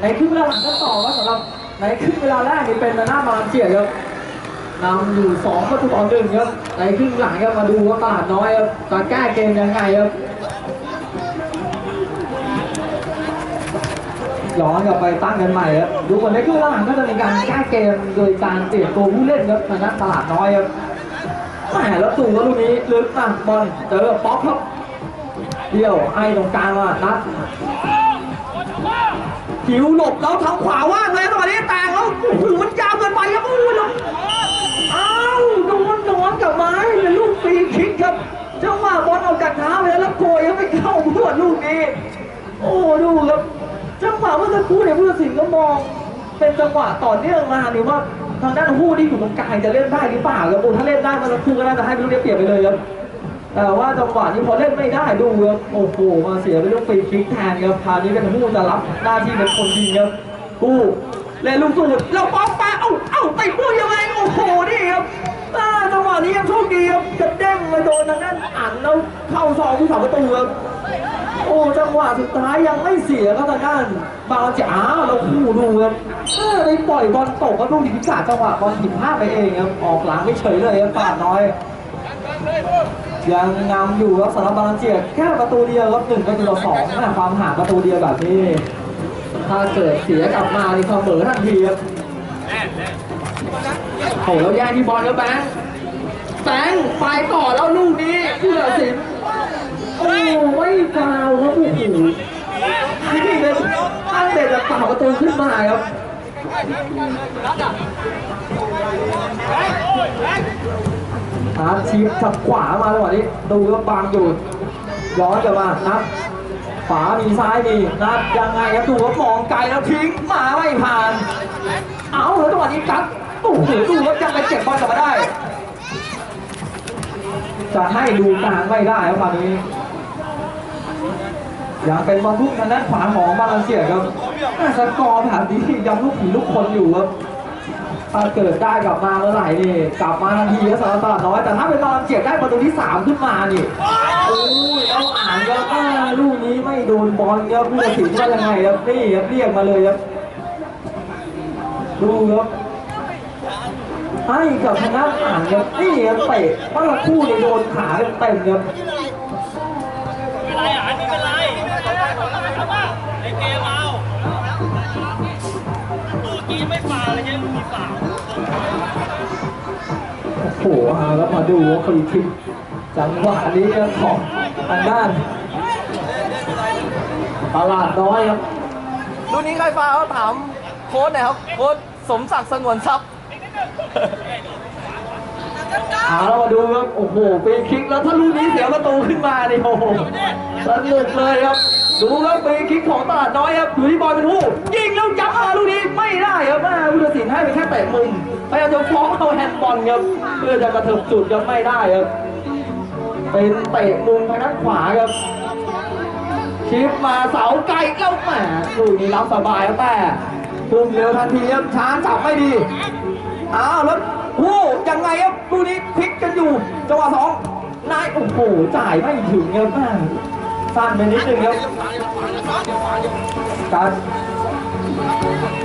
ในครึ่งเวลาหลังก็ต่อว่าสำหรับในครึ่งเวลาแรกนี่เป็นหน้ามาเลเซียครับนำอยู่สองประตูต่อหนึ่งครับในครึ่งหลังครับมาดูว่าตลาดน้อยครับจะแก้เกมยังไงครับย้อนกลับไปตั้งกันใหม่ครับดูคนในครึ่งหลังก็จะมีการแก้เกมโดยการเปลี่ยนตัวผู้เล่นครับทางด้านตลาดน้อยครับแหมแล้วตู่ว่าลูกนี้ลึกมากบอลเจอป๊อปครับเดี่ยวให้ตรงกลางมานัด ผิวหลบแล้วทางขวาว่างเลยตอนนี้แตงแล้วโอ้โหมันยาวเกินไปครับโอ้โหแล้วอ้าวโดนนอนกับไม้เป็นลูกฟรีคิกครับเจังหวะบอลออกจากเท้าไปแล้วแล้วโกยยังไม่เข้าพื่อนลูกนี้ โอ้ดูครับจังหวะเมื่อสักครู่เนี่ยผู้ตัดสินก็มอง เป็นจังหวะต่อเนื่องมานี่ว่าทางด้านหู้ที่อยู่ตรงกลางจะเล่นได้หรือเปล่าครับโอ้ถ้าเล่นได้เมันสักครู่ก็น่าจะให้เป็นลูกได้เปรียบไปเลยครับ แต่ว่าจังหวะนี้พอเล่นไม่ได้ดูครับโอ้โหมาเสียไปลูกฟรีคิกแทนครับคราวนี้เป็นผู้จะรับหน้าที่เป็นคนยิงครับผู้เล่นลูกสูดแล้วป๊อปไปเอ้าเอ้าไปผู้ยังไงโอ้โหนี่ครับอ่าจังหวะนี้ยังโชคดีครับกระเด้งมาโดนทางด้านอ่านแล้วเข้าซองผู้สาประตูครับโอ้จังหวะสุดท้ายยังไม่เสียครับทางด้านบางจ๋าแล้วคู่ดูครับเออไปปล่อยบอลตกแล้วลูกดิพิกาจังหวะบอลผิดพลาดไปเองครับออกหลังไม่เฉยเลยครับปาดน้อย ยังนำอยู่ครับสำหรับบาลานเจียแค่ประตูเดียวครับหนึ่งประตูต่อสองน้าความห่างประตูเดียวแบบนี้ถ้าเกิดเสียกลับมานี่เสมอทันทีครับโอ้แล้วแย่งที่บอลครับแบงค์แบงค์ไปต่อแล้วลูกนี้ผู้ตัดสินโอ้ไม่ฟาวครับโอ้โหนี่เป็นตั้งแต่จะเป่าประตูขึ้นมาครับ อาชีพขับขวามาจังหวะนี้ ดูแล้วบางอยู่ย้อนกลับมานับขวามีซ้ายมีนับยังไงครับดูว่ามองไกลแล้วทิ้งมาไม่ผ่าน เอาแล้วจังหวะนี้กัดโอ้โหดูว่ายังไปเก็บบอลกลับมาได้ จะให้ดูกลางไม่ได้ครับตอนนี้ยังเป็นบอลลูกทางด้านขวาของบาลานเซียครับสกอร์แบบนี้ยังลูกผีลูกคนอยู่ครับ ถ้าเกิดได้กลับมาเมื่อไหร่นี่กลับมาทันทีก็สำหรับตลาดน้อย แต่ถ้าเป็นตลาดเจียกได้ประตูที่ 3 ขึ้นมานี่โอ้ยเอาอ่านครับอ่าลูกนี้ไม่โดนบอลครับผู้ตัดสินว่ายังไงครับนี่ครับเรียกมาเลยครับดูครับให้กับทางด้านอ่านครับนี่ครับเตะเมื่อคู่นี่โดนขาเต็มๆครับ กีไม่ฟาวเลยใช่ไหมมีฟาวโอ้โหเอาแล้วมาดูว่าฟรีคิกจังหวะนี้ครับของทางด้านตลาดน้อยครับรุ่นนี้ใครฟาวถามโค้ชหน่อยครับโค้ชสมศักดิ์สงวนทรัพย์เอาเรามาดูครับโอ้โหฟรีคิกแล้วถ้าลูกนี้เสียประตูขึ้นมานี่โอ้โหสนุกเลยครับ ดูครับฟรีคิกของตลาดน้อยครับอยู่ที่บอลเป็นผู้ยิงแล้วยับมาลูกนี้ไม่ได้ครับแม่ผู้ตัดสินให้ไปแค่เตะมุมพยายามจะฟ้องเอาแฮนด์บอลครับเพื่อจะกระเถิบจุดครับไม่ได้ครับเป็นเตะมุมทางด้านขวาครับชิปมาเสาไกลแล้วแหมลูกนี้รับสบายแล้วแต่พุ่งเร็วทันทีครับช้าจับไม่ดีอ้าวแล้วโอ้ยังไงครับลูกนี้พลิกกันอยู่จังหวะสองนายโอ้โหจ่ายไม่ถึงครับแม่ สั้นไปนิดนึงครับการ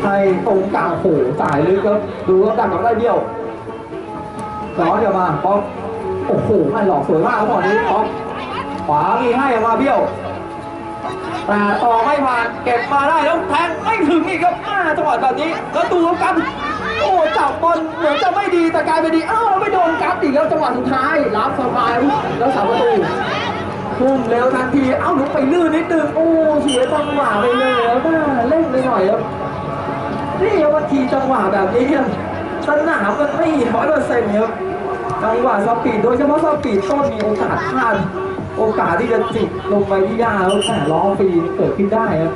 ให้ตรงกลางโหจ่ายลึกครับดูครับดักกับได้เบี้ยวย้อนกลับมาป๊อปโอ้โหไม่หลอกสวยมากครับตอนนี้ป๊อปขวามีให้มาเบี้ยวแต่ต่อไม่ผ่านเก็บมาได้แล้วแทงไม่ถึงอีกครับอ่าจังหวะแบบนี้แล้วดูครับกันโอ้จับบอลเหมือนจะไม่ดีแต่กลายเป็นดีอ้าวไม่โดนกัดอีกแล้วจังหวะสุดท้ายรับสบายแล้วสามประตู พุ่มเร็วทันที เอ้าลุกไปลื่นนิดนึง โอ้เสียจังหวะไปเลยแล้วก็เล่นไปหน่อยครับ นี่ครับบาทีจังหวะแบบนี้ครับสนามมันไม่ร้อยเปอร์เซ็นต์ครับจังหวะสปีดโดยเฉพาะสปีดต้นมีโอกาสพลาดโอกาสที่จะจิกลงไปที่หญ้าแล้วแต่ล้อฟรีเกิดขึ้นได้ครับ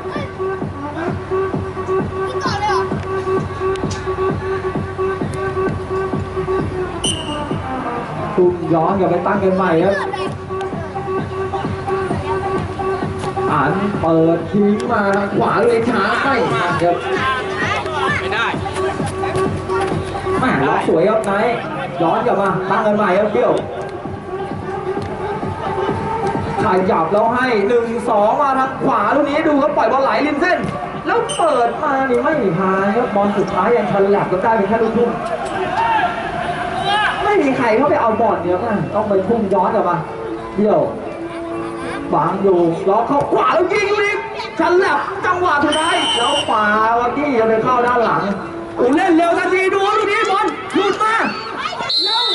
ทุ่มย้อนกลับไปตั้งกันใหม่ครับ อ่านเปิดทิ้งมาทางขวาเลยช้าไม่ทันครับไม่ได้แหม่ล็อกสวยครับไนท์ย้อนกลับมาตั้งกันใหม่ครับเบี้ยวขยับแล้วให้หนึ่งสองมาทางขวาลูกนี้ดูครับปล่อยบอลไหลริมเส้น แล้วเปิดมานี่ไม่หายครับบอลสุดท้ายยังชันแหลกก็ได้เป็นแค่ลูกทุ่งไม่มีใครเข้าไปเอาบอลเนี่ยนะต้องไปทุ่มย้อนกลับมาเดี่ยว บางอยู่ล็อกเข้าขวาแล้วยิงลูกนี้ชันแหลกจังหวะสุดท้ายแล้วขวาวากี้จะไปเข้าด้านหลังอ้เล่นเร็วทันทีดูลูกนี้บอลหลุดมาแล้ว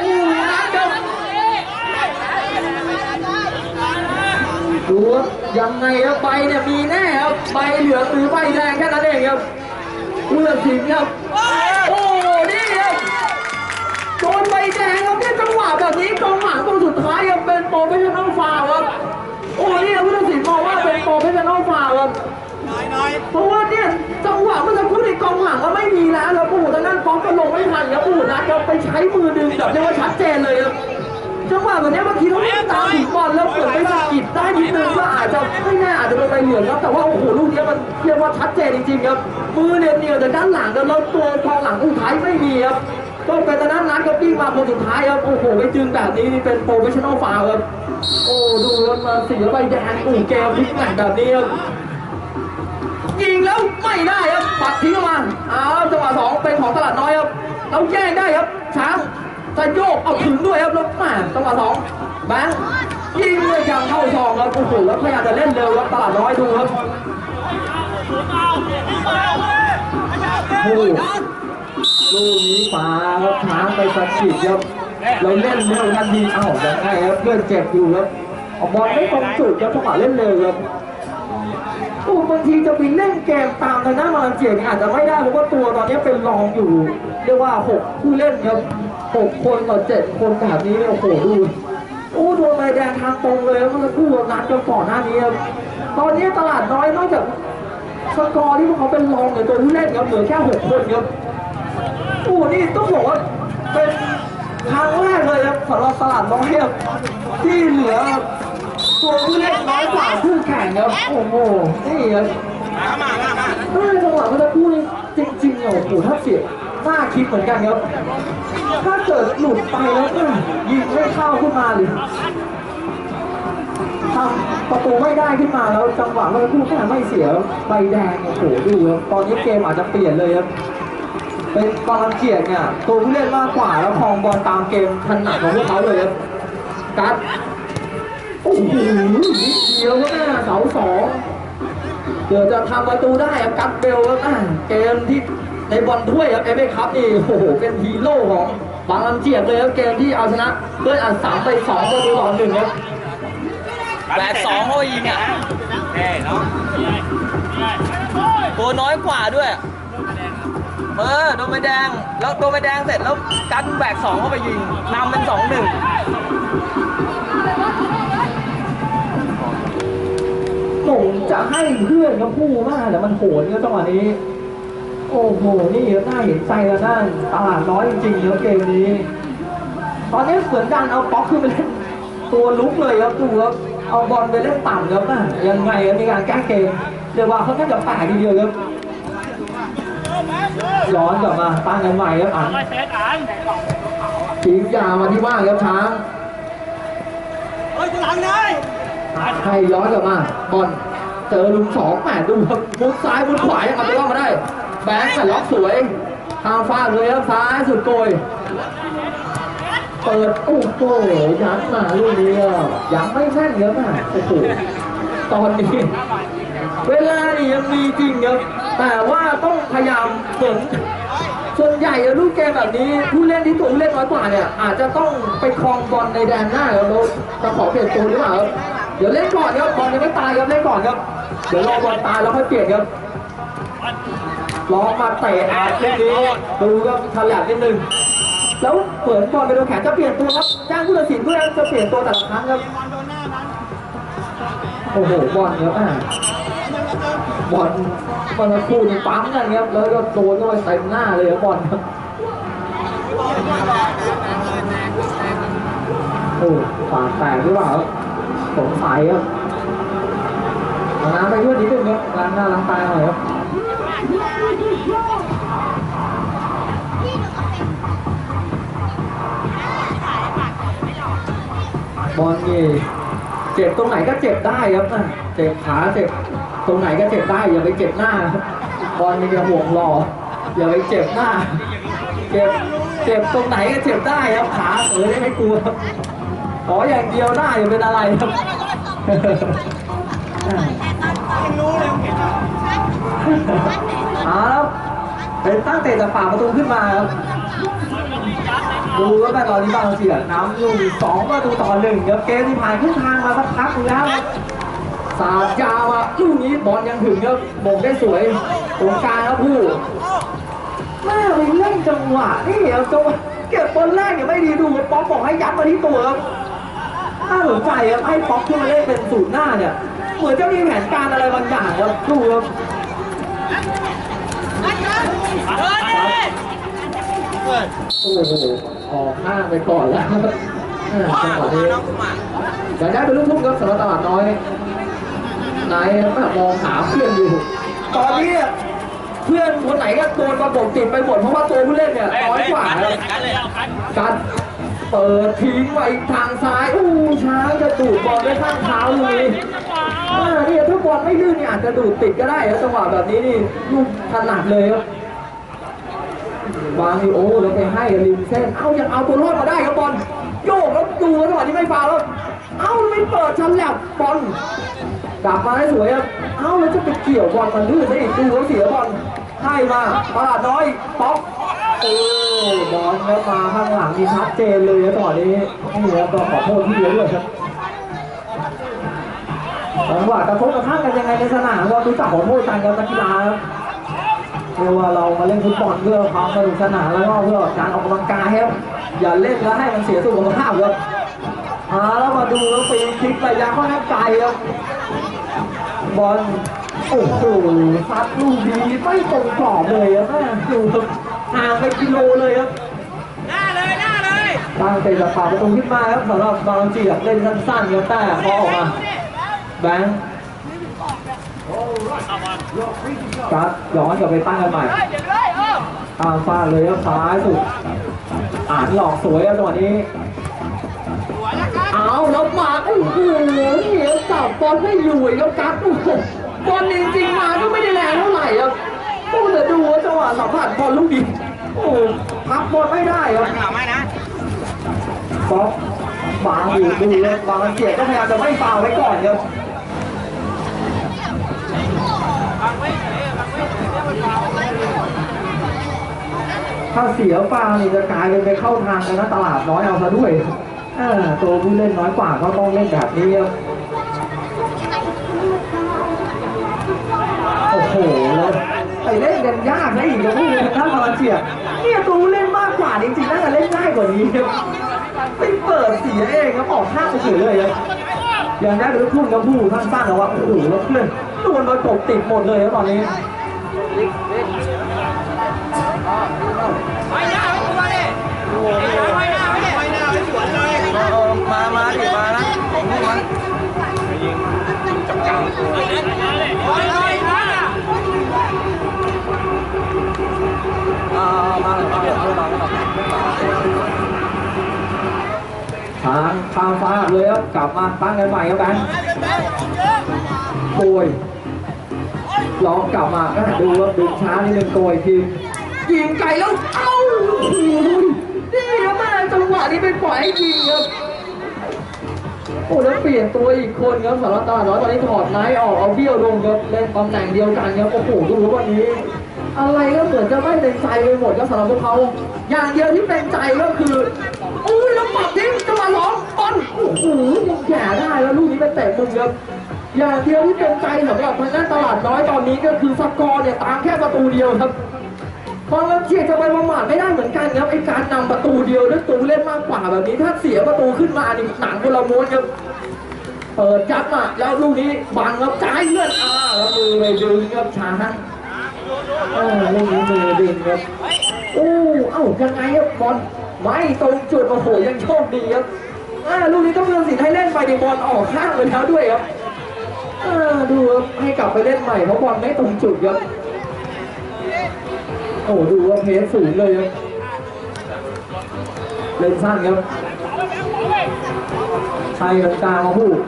โอ้นัดเดียวดูยังไงครับใบเนี่ยมีแน่ครับใบเหลืองหรือใบแดงแค่นั้นเองครับผู้ตัดสินครับโอ้นี่ครับโดนใบแดงครับเนี่ยจังหวะแบบนี้กองหลัง ทางด้านฟ้องก็ลงไม่ทันครับโอ้โหนัดครับไปใช้มือดึงแบบเรียกว่าชัดเจนเลยครับจังหวะแบบนี้บางทีเราไม่ตามถึงบอลแล้วเปิดไปสะกิดได้นิดนึงก็อาจจะไม่แน่อาจจะโดนใบเหลืองครับแต่ว่าโอ้โหลูกนี้มันเรียกว่าชัดเจนจริงๆครับมือเนี่ยเหนียวจากด้านหลังครับแล้วตัวกองหลังอุทัยไม่มีครับก็เป็นทางด้านนั้นครับวิ่งมาคนสุดท้ายครับโอ้โหไปจึงแบบนี้นี่เป็นโปรเฟชชั่นอลฟาวครับโอ้ดูแล้วมาเสียใบแดงอู่เกมพลิกแมตช์แบบนี้ครับ ยิงแล้วไม่ได้ครับปัดทิ้งออกมาอ้าวจังหวะสองเป็นของตลาดน้อยครับเราแย่งได้ครับช้างจะโยกเอาถึงด้วยครับแล้วแหมจังหวะสองแบงค์ยิงเลยยังเข้าซองครับโอ้โหแล้วพยายามจะเล่นเร็วครับตลาดน้อยดูครับโอ้โหลูกนี้ปาครับช้างไปสะกิดครับเราเล่นเร็วทันทีเอ้ายังไงครับเพื่อนเจ็บอยู่ครับเอาบอลไม่ตรงจุดครับจังหวะเล่นเร็วครับ อ้บางทีจะไปเล่นเกมตามทางหน้ามาเลเซียเนี่ยอาจจะไม่ได้เพราะว่าตัวตอนนี้เป็นรองอยู่ เรียกว่าหกผู้เล่นครับหกคนต่อเจ็ดคนแบบนี้เนี่ยโอ้โหดูโอ้โดนใบแดงทางตรงเลยเมื่อสักครู่นัดกันก่อนหน้านี้ครับตอนนี้ตลาดน้อยนอกจากสกอร์ที่พวกเขาเป็นรองเนี่ยตัวผู้เล่นครับเหลือแค่หกคนครับโอ้นี่ต้องบอกว่าเป็นครั้งแรกเลยครับสำหรับตลาดน้อยครับที่เหลือ ตัวผู้เล่นน้อยกว่าคู่แข่งครับโอ้โหนี่ครับเออจังหวะเมื่อสักครู่นี้จริงๆเนี่ยโอ้โหถ้าเสียน่าคิดเหมือนกันครับถ้าเกิดหลุดไปแล้วเออยิงไม่เข้าขึ้นมาหรือทำประตูไม่ได้ขึ้นมาแล้วจังหวะเมื่อสักครู่แค่ไม่เสียใบแดงโอ้โหดูครับตอนนี้เกมอาจจะเปลี่ยนเลยครับเป็นบอลเกียรติเนี่ยตัวผู้เล่นมากกว่าแล้วครองบอลตามเกมถนัดของพวกเขาเลยครับกัด โอ้โหดเดียวก็แม่เสาสองเดี๋ยวจะทำประตูได้ครับกัปเบลครับอ่เกมที่ในบอลถ้วยครับเอเอคัพนี่โอ้โหเป็นฮีโร่ของบางลำเจียบเลยครับเกมที่เอาชนะเพื่อนอันสามไปสองประตูต่อหนึ่งครับแปดสองเขายิงอะตัวน้อยกว่าด้วยเออโดนใบแดงแล้วโดนใบแดงเสร็จแล้วกันแบกสองเข้าไปยิงนำเป็นสองหนึ่ง งจะให้เพื่อนครับพูมากแต่มันโหดครับจังหวะนี้ โอ้โห นี่น่าเห็นใจแล้วด้านตลาดน้อยจริงๆครับเกมนี้ ตอนนี้เหมือนการเอาป๊อกขึ้นไปเล่นตัวลุกเลยครับดูครับเอาบอลไปเล่นต่ำครับนะยังไงมีการแก้เกมเรียกว่าเขาแทบจะแปลกทีเดียวครับย้อนกลับมาตั้งกันใหม่ครับอ่านไม่เซตอ่านทิ้งยาวมาที่ว่างครับช้างเฮ้ยหลังเลย ให้ย้อนกลับมาบอลเจอลุมสองแหมดูมุดซ้ายมุดขวาเอาตัวรอดมาได้ แบงค์แต่ล็อกสวยทางฟาดเลยครับซ้ายสุดโกยเปิดโอ้โหยัดมาลูกนี้ยังไม่แม่นครับอะโอ้โหตอนนี้ เวลานี่ยังมีจริงครับแต่ว่าต้องพยายามเหมือน ส่วนใหญ่อะลูกเกมแบบนี้ผู้เล่นที่ตัวเล่นน้อยกว่าเนี่ยอาจจะต้องไปครองบอลในแดนหน้าแล้วจะขอเปลี่ยนตัวหรือเปล่าครับเดี๋ยวเล่นก่อนครับบอลยังไม่ตายครับเล่นก่อนครับเดี๋ยวรอบอลตายแล้วค่อยเปลี่ยนครับล้องมาเตะอาดเล่นนี้ดูครับฉลาดนิดนึงแล้วเปิดบอลไปโดนแขนจะเปลี่ยนตัวครับจ้างผู้ตัดสินเพื่อจะเปลี่ยนตัวแต่ละครั้งครับโอ้โหบอลครับอะบอล บอลคู่นี่ปั๊มกันครับ แล้วก็โดนเข้าไปเต็มหน้าเลยครับบอลครับโอ้ปากแตกหรือเปล่าสงสัยครับน้ำไปด้วยนิดนึงครับล้างหน้าล้างตาหน่อยครับบอลนี่เจ็บตรงไหนก็เจ็บได้ครับอะเจ็บขาเจ็บ ตรงไหนก็เจ็บได้อย่าไปเจ็บหน้าบอลมีกระห่วงรออย่าไปเจ็บหน้า เจ็บเจ็บตรงไหนก็เจ็บได้ครับขาเออได้ไม่กลัวขออย่างเดียวหน้าอย่าเป็นอะไรครับเอาแล้วเป็นตั้งเตะจากปากประตูขึ้นมาครับดูว่าแบบตอนนี้บางเสียน้ำอยู่สองประตูต่อหนึ่งครับเกมที่ผ่านครึ่งทางมาสักพักหนึงแล้วครับ สาดยาวอะลูกนี้บอลยังถึงครับโบกได้สวยตรงกลางครับผู้แม่ไปเล่นจังหวะนี่เอาจังหวะเก็บบอลแรกยังไม่ดีดูป๊อปบอกให้ยัดมาที่ตัวครับน่าสนใจครับให้ป๊อปขึ้นมาเล่นเป็นศูนย์หน้าเนี่ยเหมือนจะมีแผนการอะไรบางอย่างครับดูครับโอ้โหออกข้างไปก่อนแล้วเออจังหวะนี้อยากได้เป็นลูกทุ่งครับสำหรับตลาดน้อย นายแม่มองหาเพื่อนอยู่ ตอนนี้เพื่อนคนไหนก็โดนประกบติดไปหมดเพราะว่าตัวผู้เล่นเนี่ยน้อยกว่าครับกันเลยเอากันการเปิดทิ้งไว้ทางซ้ายอู้ช้างจะดูดบอลด้วยข้างเท้าเลยอ่าเนี่ยถ้าบอลไม่ลื่นเนี่ยอาจจะดูดติดก็ได้ครับจังหวะแบบนี้นี่ลูกถนัดเลยครับวางนี่โอ้แล้วไปให้ริมเส้นเอ้ายังเอาตัวรอดมาได้ครับบอลโยกแล้วดูแล้วจังหวะนี้ไม่ฟาวแล้วเอ้าไม่เปิดชันแลบบอล กลับมาได้สวยครับ เอ้าแล้วจะไปเกี่ยวบอลมันลื่นได้อีกดูแล้วเสียบอลให้มาตลาดน้อยป๊อกโอ้บอลแล้วมาข้างหลังนี่ชัดเจนเลยนะจังหวะนี้นี่ครับก็ขอโทษที่เยอะด้วยครับจังหวะกระทบกระทั่งกันยังไงในสนามก็รู้จักขอโทษกันกับนักกีฬาครับเรียกว่าเรามาเล่นฟุตบอลเพื่อความสนุกสนานแล้วก็เพื่อการออกกำลังกายครับอย่าเล่นแล้วให้มันเสียสุขภาพครับอ่าแล้วมาดูแล้วปีคลิกระยะค่อนข้างไกลครับ บอลโอ้โหซัดลูกดีไม่ตรงกรอบเลยครับแม่ดูครับห่างไปกิโลเลยครับหน้าเลยหน้าเลยตั้งเตะจากปากประตูขึ้นมาครับสำหรับบางจีครับเล่นสั้นๆครับแต่พอออกมาแบงค์กัดย้อนกลับไปตั้งกันใหม่เดี๋ยวเลยเออตามฟาดเลยครับซ้ายสุดอ่านหลอกสวยครับจังหวะนี้หัวแล้วกัน เอาแล้วมาโอ้โหนี่ครับจับบอลไม่อยู่อีกแล้วกัดโอ้โหบอลจริงๆมาก็ไม่ได้แรงเท่าไหร่ครับโอ้แต่ดูว่าจังหวะสัมผัสบอลลูกนี้โอ้พับบอลไม่ได้ครับถามไม่นะป๊อกบางอยู่ดูครับบางเกียรติก็พยายามจะไม่ฟาวไว้ก่อนครับฟังไว้เอ้ยฟังไว้เดี๋ยวมันเบาถ้าเสียฟาวนี่จะกลายเป็นไปเข้าทางกันนะตลาดน้อยเอาซะด้วยอ่า ตัวผู้เล่นน้อยกว่าก็ต้องเล่นแบบนี้ครับโอ้โหแล้วไปเล่นกันยากนะอีกจะพูดเลยถ้ามาเชียเนี่ยตัวผู้เล่นมากกว่าจริงๆน่าจะเล่นง่ายกว่านี้ครับไปเปิดเสียเองครับออกข้างไปเฉยเลยครับอย่างได้เป็นลูกทุ่งกับผู้สั้นๆแล้วว่าโอ้โหแล้วเพื่อนโดนมาตกติดหมดเลยครับตอนนี้ มามาดิมานะของลูกมันโอ้ยเลยนะอ่ามาเลยมาเลยมาเลยมาเลยทางทางฟ้าเลยครับกลับมาตั้งกันใหม่ครับแบงค์โกยลองกลับมาดูครับดึงช้านิดนึงโกยอีกทียิงไกลแล้วเอ้าโอ้โหนี่ครับแม่จังหวะนี้เป็นปล่อยให้ยิงครับ โอ้แล้วเปลี่ยนตัวอีกคนครับสารบตาน้อยตอนนี้ถอดไนท์ออกเอาเบี้ยวลงครับเล่นตำแหน่งเดียวกันครับโอ้โหดูรับวันนี้ อะไรก็เหมือนจะไม่เป็นใจไปหมดครับสำหรับพวกเขา อย่างเดียวที่เป็นใจก็คืออุ้ยแล้วปัดทิ้งจังหวะล้อมบอลโอ้โหยังแย่ได้แล้วลูกนี้เป็นเตะมุมครับอย่างเดียวที่เป็นใจสำหรับทางด้านตลาดน้อยตอนนี้ก็คือสกอร์เนี่ยตามแค่ประตูเดียวครับ พอเราเชียร์จะไปประมาทไม่ได้เหมือนกันครับไอ้การนำประตูเดียวด้วยตัวเล่นมากกว่าแบบนี้ถ้าเสียประตูขึ้นมานี่หนังคนละม้วนครับเปิดจับอะแล้วลูกนี้บังครับจ่ายเลื่อนอ่าแล้วมือไปดึงครับช้างเออลูกนี้มือดึงครับโอ้เอ้ายังไงครับบอลไม่ตรงจุดโอ้โหยังโชคดีครับอ่าลูกนี้ต้องเลือกสิทธิ์ให้เล่นไปในบอลออกข้างไปแล้วด้วยครับอ่าดูครับให้กลับไปเล่นใหม่เพราะบอลไม่ตรงจุดครับ โอ้ดูว่าเพสสูงเลยครับเล่นสั้นครับใช่รับกลางมาพูด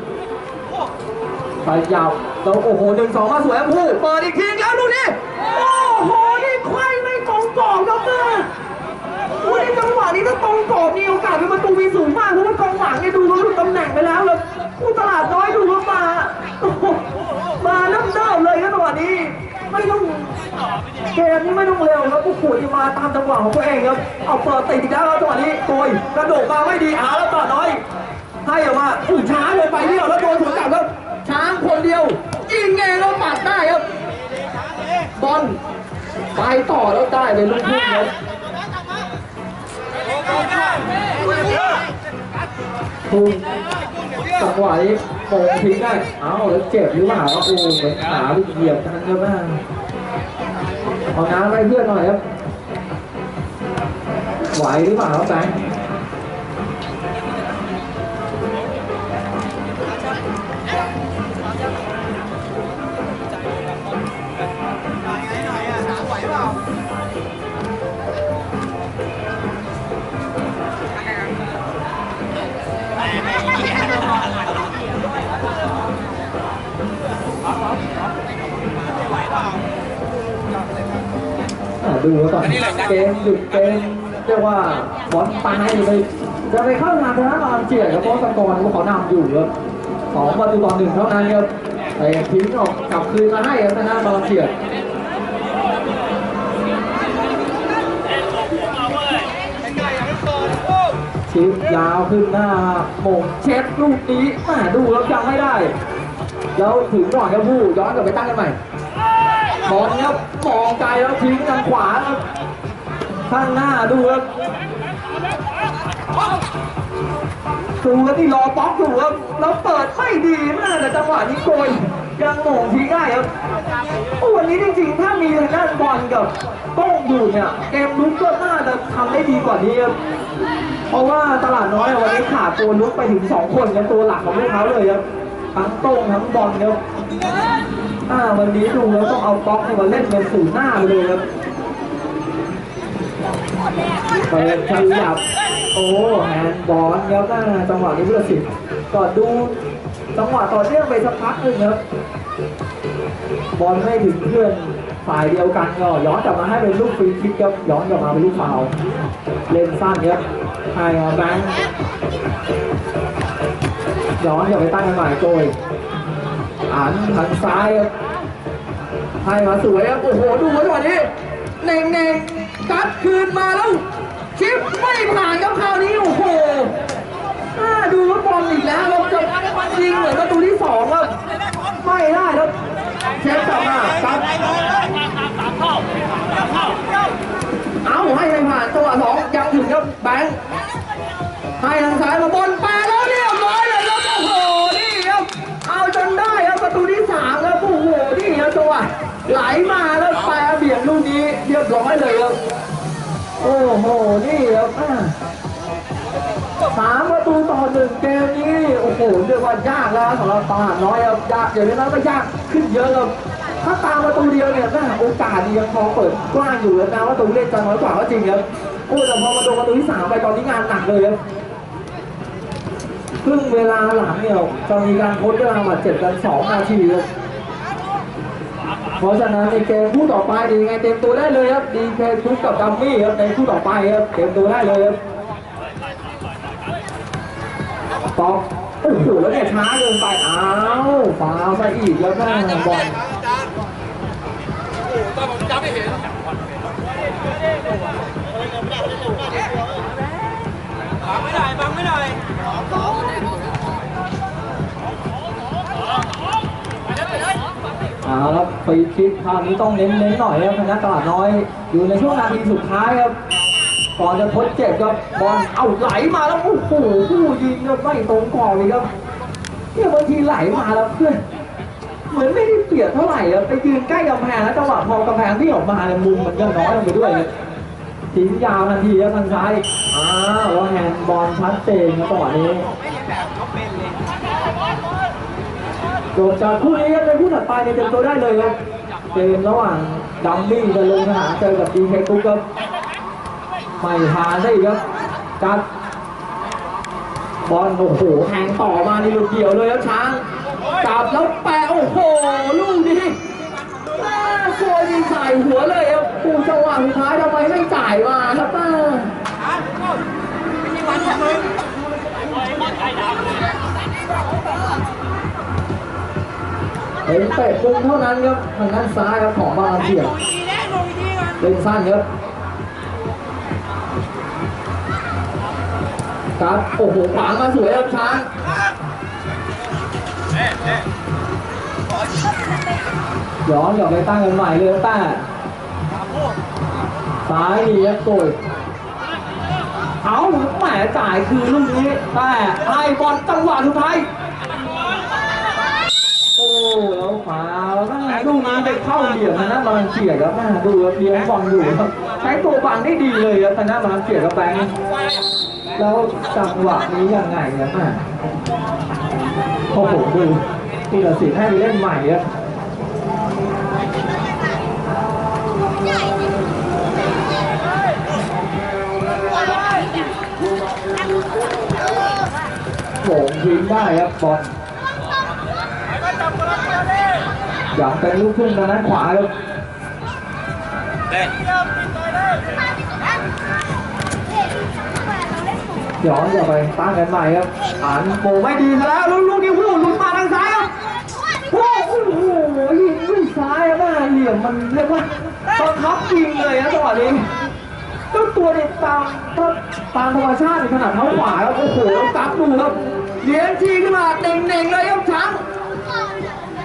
ขยับแล้วโอ้โหหนึ่งสองมาสวยครับผู้เปิดอีกทีแล้วดูนี่โอ้โหนี่ไขว้ไม่ตรงกรอบครับเนี่ยอุ้ยจังหวะนี้ถ้าตรงกรอบนี่โอกาสเป็นประตูมีสูงมากเพราะว่ากองหลังเนี่ยดูเขาหลุดตำแหน่งไปแล้วแล้วผู้ตลาดน้อยดูว่ามามาเริ่มเดิมเลยครับจังหวะนี้ไม่ต้อง เกมนี้ไม่ต้องเร็วครับผู้ขู่ที่มาตามจังหวะของตัวเองครับ เอาเปิดติดอีกแล้วจังหวะนี้โกยกระโดดมาไม่ดีอาแล้วตลาดน้อย ให้ออกมาอู้ช้าเลยไปเดียวแล้วโดนสวนกลับครับ ช้างคนเดียวยิงเองแล้วปัดได้ครับ บอลไปต่อแล้วได้เลยลูกพุ่งครับพุ่งจังหวะนี้โป่งทิ้งได้ เอ้าแล้วเจ็บหรือเปล่าครับโอ้เหมือนขาเหยียบกันครับแม่ เอาน้ำให้เพื่อนหน่อยครับ ไหวหรือเปล่าครับแบงค์ ดูแล้วก่อนเกมหยุดเกมเรียกว่าบอลตายไปจะไปเข้าทางชนะนอนเจียกับเพราะสกอร์เขานำอยู่ครับสองประตูต่อหนึ่งเท่านั้นครับแต่ทิ้งออกกลับคืนมาให้ครับชนะนอนเจียชิปยาวขึ้นหน้าโมงเช็ดลูกนี้แหมาดูแล้วยังไม่ได้ แล้วถึงก่อนครับผู้ย้อนกลับไปตั้งกันใหม่ บอลครับมองไกลแล้วทิ้งทางขวาครับข้างหน้าดูครับดูครับที่รอป๊อกอยู่ครับแล้วเปิดไม่ดีมากแต่จังหวะนี้โกยยังหม่งทิ้งได้ครับโอ้วันนี้จริงๆ ถ้ามีทางด้านบอลกับโต้งอยู่เนี่ยเกมลุกก็น่าจะทำได้ดีกว่านี้ครับเพราะว่าตลาดน้อยวันนี้ขาดตัวลุกไปถึงสองคนกันตัวหลักของพวกเขาเลยครับทั้งโต้งทั้งบอลครับ อ่าวันนี้ดูแล้วต้องเอาป๊อกมาเล่นเป็นสูนย์หน้าไปเลยครับเปิดขยับ โอ้แฮนด์บอลแล้วก็จังหวะนี้พุทธศิษย์ก็ดูจังหวะต่อเนื่องไปสักพักหนึ่งครับบอลไม่ถึงเพื่อนฝ่ายเดียวกันก็ย้อนกลับมาให้เป็นลูกฟรีคิกครับย้อนกลับมาเป็นลูกฟาวเล่นสั้นครับให้แบงค์ย้อนกลับไปตั้งกันใหม่โกย อ่านทางซ้ายครับให้มาสวยครับโอ้โหดูจังหวะนี้เน่งเน่งกัดคืนมาแล้วชิปไม่ผ่านครับคราวนี้โอ้โหดูว่าบอลอีกแล้วเราจะยิงเหมือนประตูที่สองครับไม่ได้ครับเชฟกลับมาครับเอาให้ไม่ผ่านจังหวะสองยังถึงครับแบงค์ให้ทางซ้ายมาบอลแป ไหลมาแล้วแปรเบี่ยงลูกนี้เรียบร้อยเลยครับโอ้โหนี่ครับอ่าสามประตูต่อหนึ่งเกมนี้โอ้โหเรียกว่ายากแล้วสำหรับตลาดน้อยครับยากอย่างนี้นะก็ยากขึ้นเยอะครับถ้าตามประตูเดียวเนี่ยน่าโอกาสดียังพอเปิดกว้างอยู่แล้วนะว่าประตูเล่นจะน้อยกว่าก็จริงครับโอ้แต่พอมาโดนประตูที่สามไปตอนนี้งานหนักเลยครับครึ่งเวลาหลังเนี่ยจะมีการทดเวลาบาดเจ็บกัน2นาทีครับ เพราะฉะนั้นในเกมคู่ต่อไปดีไงเต็มตัวได้เลยครับดีเคทุกกับดัมมี่ครับในคู่ต่อไปครับเต็มตัวได้เลยครับตอกโอ้โหแล้วเนี่ยช้าเกินไปอ้าวฟาวซะอีกแล้วก็บอลบังไม่ได้บังไม่ได้ เอาครับฟรีคิกคราวนี้ต้องเน้นๆหน่อยครับคณะตลาดน้อย อยู่ในช่วงนาทีสุดท้ายครับก่อนจะทดเจ็บครับบอลเอาไหลมาแล้วโอ้โหผู้ยิงก็ไม่ตรงกรอบเลยครับเนี่ยบางทีไหลมาแล้วเพื่อนเหมือนไม่ได้เปรียบเท่าไหร่ครับไปยืนใกล้กำแพงแล้วจังหวะพอกำแพงที่ออกมาเนี่ยมุมมันก็น้อยลงไปด้วยทิ้งยาวทันทีครับทางซ้ายอ้าวแล้วแฮนด์บอลชัดเจนครับจังหวะนี้ จบจากคู่นี้ครับในคู่ถัดไปเนี่ยเตรียมตัวได้เลยครับเกมระหว่างดัมมี่จะลงสนาเจอกับดีเคกุ๊กครับไม่ผ่านได้อีกครับจัดบอลโอ้โหแทงต่อมาในลูกเกี่ยวเลยครับช้างจับแล้วแปะโอ้โหลูกนี้แม่กลัวยิงใส่หัวเลยครับปูจังหวะสุดท้ายทำไมไม่จ่ายมาครับแม่เห็นเตะปุ้งเท่านั้นครับทางด้านซ้ายครับของบางเสียงเล่นสั้นครับครับโอ้โหขวางมาสวยครับช้างย้อนกลับไปตั้งกันใหม่เลยต้าซ้ายดีครับโกยเอาแหมจ่ายคือลูกนี้แต่ให้บอลจังหวะสุดท้ายโอ้ แล้วขวาแม่ลูกนี้ไปเข้าเหลี่ยมนะนะบอลเฉียดครับแม่ดูเลี้ยงบอลอยู่ใช้ตัวบังได้ดีเลยครับทางด้านบอลเฉียดกับแบงค์แล้วจังหวะนี้ยังไงครับแม่พอผมดูที่ตัดสิให้ไปเล่นใหม่ครับโผงทิ้งได้ครับบอล อยากเป็นลูกครึ่งทางด้านขวาครับเล่นย้อนกลับไปตั้งกันใหม่ครับอ่านโผไม่ดีซะแล้วลูกลูกนี้หูหลุดมาทางซ้ายครับโอ้โหยิงด้วยซ้ายครับแม่เหลี่ยมมันเรียกว่าบังคับยิงเลยนะจังหวะนี้เจ้าตัวเนี่ยตามตามธรรมชาติในขนาดเท้าขวาครับโอ้โหจับดูครับเลี้ยงทีขึ้นมาเน่งๆเลยครับช้าง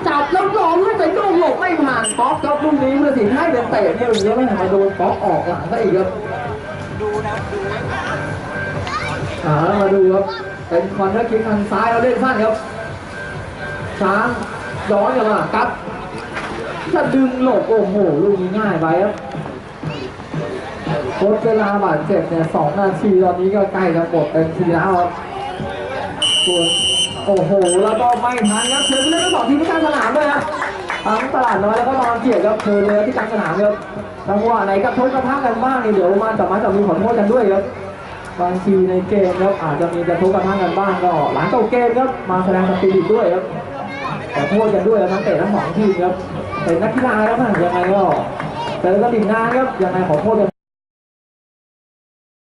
จับแล้วยอมให้แต่โยกหลบไม่ผ่านป๊อกครับลูกนี้เมื่อสิงห์ให้เป็นเตะเนี่ยอย่างเงี้ยไม่ทำมาโดนป๊อกออกหลังซะอีกครับอ่าแล้วมาดูครับเป็นคอนเทอร์คิกทางซ้ายเราเล่นสั้นครับช้างย้อนกลับมาครับจะดึงหลบโอ้โหลูกนี้ง่ายไปครับทดเวลาบาดเจ็บเนี่ยสองนาทีตอนนี้ก็ใกล้จะหมดเต็มทีแล้วครับส่วน โอ้โห แล้วก็ไม่ทันครับเชิญผู้เล่นทั้งสองทีมที่กลางสนามด้วยครับทั้งตลาดน้อยแล้วก็นอนเกียรครับเชิญเลยที่กลางสนามครับจังหวะไหนกระทบกระทั่งกันบ้างนี่เดี๋ยวมาจับม้จับมือขอโทษกันด้วยครับบางทีในเกมครับอาจจะมีกระทบกระทั่งกันบ้างก็หลังจบเกมครับมาแสดงสปิริตด้วยครับขอโทษกันด้วยทั้งเตะทั้งสองทีมครับเป็นนักกีฬาครับยังไงก็เจอกันอีกนานครับยังไงขอโทษกัน